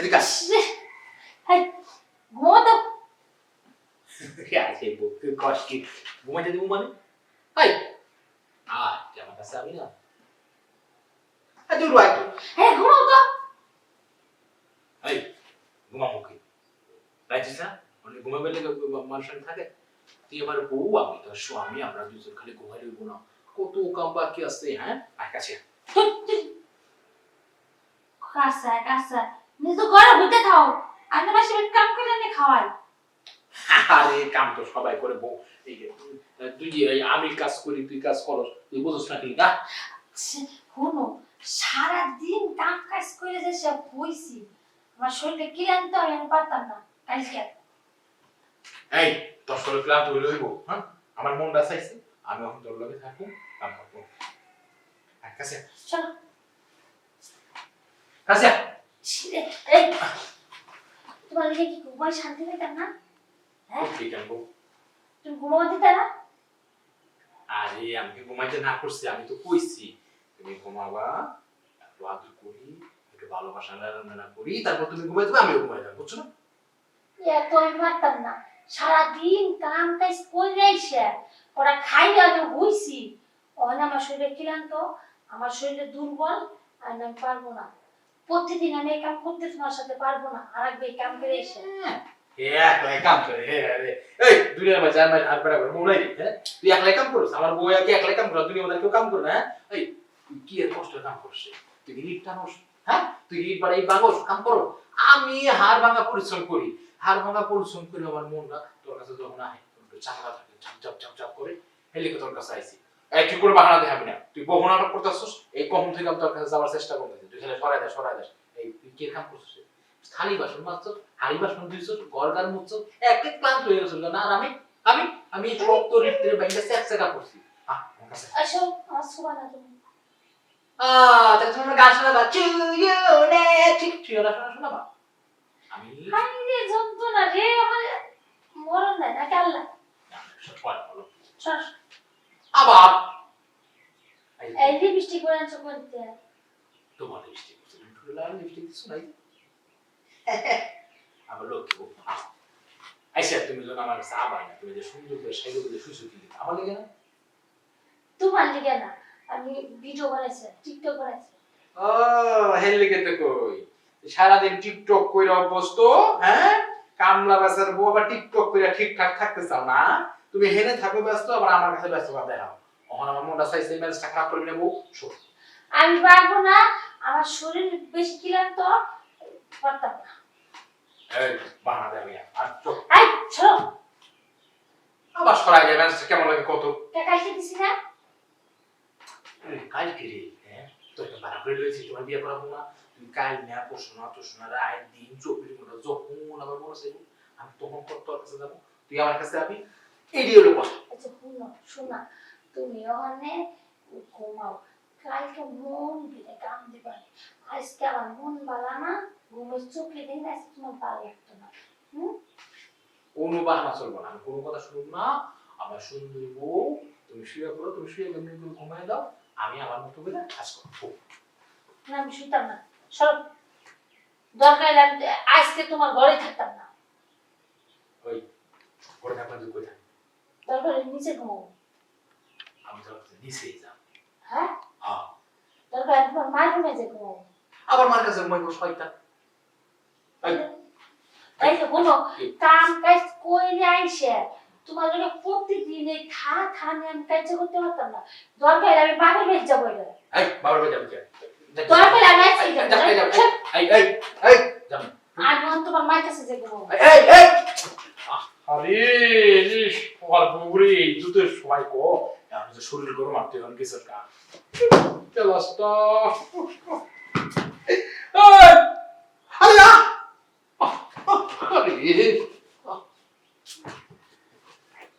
এদিকে আস। হাই আরে বুকে কষ্ট ঘুমাইতে দেবো মানে হাই আর আমার কাছে আমি না আর দূর ভাই হ্যাঁ ঘুমো তো এই ঘুমাবো কি রাইছিস না মানে ঘুমাবে মানুষের থাকে তুই আমার বউ আমি তোর স্বামী আমরা দুজন খালি ঘুমাই রইব না কত কাম বাকি আছে হ্যাঁ আর কাছে কাঁচা কাঁচা নিজে ঘরে হইতে খাও আমি তো মাসে কাম করে এনে খাওয়াই। আরে কাম তো সবাই করে বউ। এই যে, তুই আমি কাজ করি তুই কাজ করস তুই বুঝছ না কি? না শুনো সারাদিন কাম কাজ করে যে সব হইছি আমার শরীরে ক্লান্ত হয় আমি পারতাম না কালকে। এই তোর শরীর ক্লান্ত হইলে হইব হ্যাঁ? আমার মনটা চাইছে আমি এখন তোর লগে থাকব কাম করব। কাছে চলো। কাছে এই! তোমার লিগে কি ঘুমাই শান্তি পেতাম না? হ্যাঁ। তুমি ঘুমাও দিতে না? আরে আমি কি ঘুমাইতে না করছি? আমি তো কইছি। তুমি ঘুমাবা একটু আদর করি একটু ভালোবাসা না করি তারপর তুমি ঘুমাই দেবে আমিও ঘুমাই যাব বুঝছ না? এত আমি পারতাম না। সারাদিন কাম কাজ করে আইসে ওরা খাইলে আমি হইছি। আমার শরীরে ক্লান্ত আমার শরীরে দুর্বল আর আমি পারব না। প্রতিদিন আমি এই কাম করতে তোমার সাথে পারব না। আর একবার এই কাম করে এসে। হে কাম করে এই দুনিয়ার মাঝে আমার হাত বেড়া করে মনে হ্যাঁ তুই একলাই কাম করছ আমার বউ একলাই কাম করে দুনিয়ার মধ্যে কেউ কাম করে না হ্যাঁ? এই তুই কি এর কষ্ট কাম করছিস তুই কি হ্যাঁ? তুই ইট বাগস কাম করো। আমি হাড় ভাঙা পরিশ্রম করি। হাড় ভাঙা পরিশ্রম করে আমার মনটা তোর কাছে যখন আহে তোর চাকা থাকে ঝাপ ঝাপ ঝাপ ঝাপ করে হেলিকে তোর কাছে আইছি। এই তুই করে বাহানা দেখাবি না? তুই বহু নাটক করতেছিস এই কখন থেকে আমি তোর কাছে যাওয়ার চেষ্টা করতেছি। তুই খালি সরাই দে সরাই দে। এই তুই কি কাম করছিস? থালি বাসন মাজছ হাড়ি বাসন ধুইছ ঘর গার মুছছ এক এক ক্লান্ত হয়ে গেছিল না আর আমি আমি আমি রক্ত রিপ্তের বাইরে স্যাক স্যাকা করছি। আহ আমার কাছে। আসো আমার শোভা না তুমি। আহ তাহলে তুমি গান শোনাবা। চুয়ুনে ঠিক চুয়ুনা শোনা শোনাবা। আমি রে যন্ত্রণা রে আমার মরণ দেয় না কাল্লা আবার এই লিপস্টিক আনছো করতে তোমার লিপস্টিক তুমি লাল লিপস্টিক দিছো নাই। আইসা তুমি যখন আমার কাছে আবার না তুমি যে সুন্দর করে আমার লেগে না? তোমার লিগে না আমি ভিডিও বানাইছি টিকটক বানাইছি। ও হেল লেগে তো কই? সারাদিন টিকটক কইরা অভ্যস্ত হ্যাঁ? কামলা বাসার বউ আবার টিকটক কইরা ঠিকঠাক থাকতে চাও না? তুমি হেনে থাকো ব্যস্ত আবার আমার কাছে ব্যস্ত ভাব দেখাও। তখন আমার মনটা চাইছে মেজাজটা খারাপ করবি না বউ শোন। আমি পারব না আমার শরীর বেশি ক্লান্ত পারতাম না। এই বাহানা দেবে আর চোখ এই চলো। আবার সরাই যায় মেজাজটা কেমন লাগে কত? টাকা এসে দিছি না? কাল কি রে হ্যাঁ? তোকে ভাড়া করে লইছি তোমার বিয়ে করাবো না। তুমি কাল না পরশু না তরশু না রায় দিন চব্বিশ ঘণ্টা যখন আমার মনে চাইব আমি তখন তোর তোর কাছে যাব। তুই আমার কাছে যাবি এডি হলো কথা আচ্ছা শুনো শোনা। তুমি ওখানে ঘুমাও। কালকে মন দিলে কাম দিবা আজকে আমার মন বালা না ঘুমের চোখে দিন আজকে তোমার ভালো লাগতো না। হুম? কোনো বাহানা চলবো না। আমি কোনো কথা শুনব না। আমার সুন্দরী বউ তুমি শুয়ে করো তুমি শুয়ে এমনি করে ঘুমায় দাও। আমি আমার মতো করে কাজ করব। না আমি শুতাম না। সব দরকার আমি আজকে তোমার ঘরে থাকতাম না। ওই থাকবেন তুই করে হলে নিচে ঘুমাবো আমি কাছে নিচেই যাও হ্যাঁ? হ্যাঁ। দরকার হলে তোমার মায়ের রুমে যে আবার মার কাছে ঘুমাইবো শয়তান। এই, তো কোনো কাম কাজ কইরে আইসে। তোমার লোকে প্রতিদিন এই খা খা নিয়ে আমি কাজ করতে পারতাম না। দরকার আমি বাপের বেশ যাব এটা এই বাবার বাড়ি যাব দরকার আমি যাব এই, এই, এই, যাব। তোমার মায়ের কাছে যে এই, এই! তোমার বউরে জুতের সময় কো। আমি তো শরীর গরম, আর তুই কিসের কা তেলাসটা এই! আরে আরে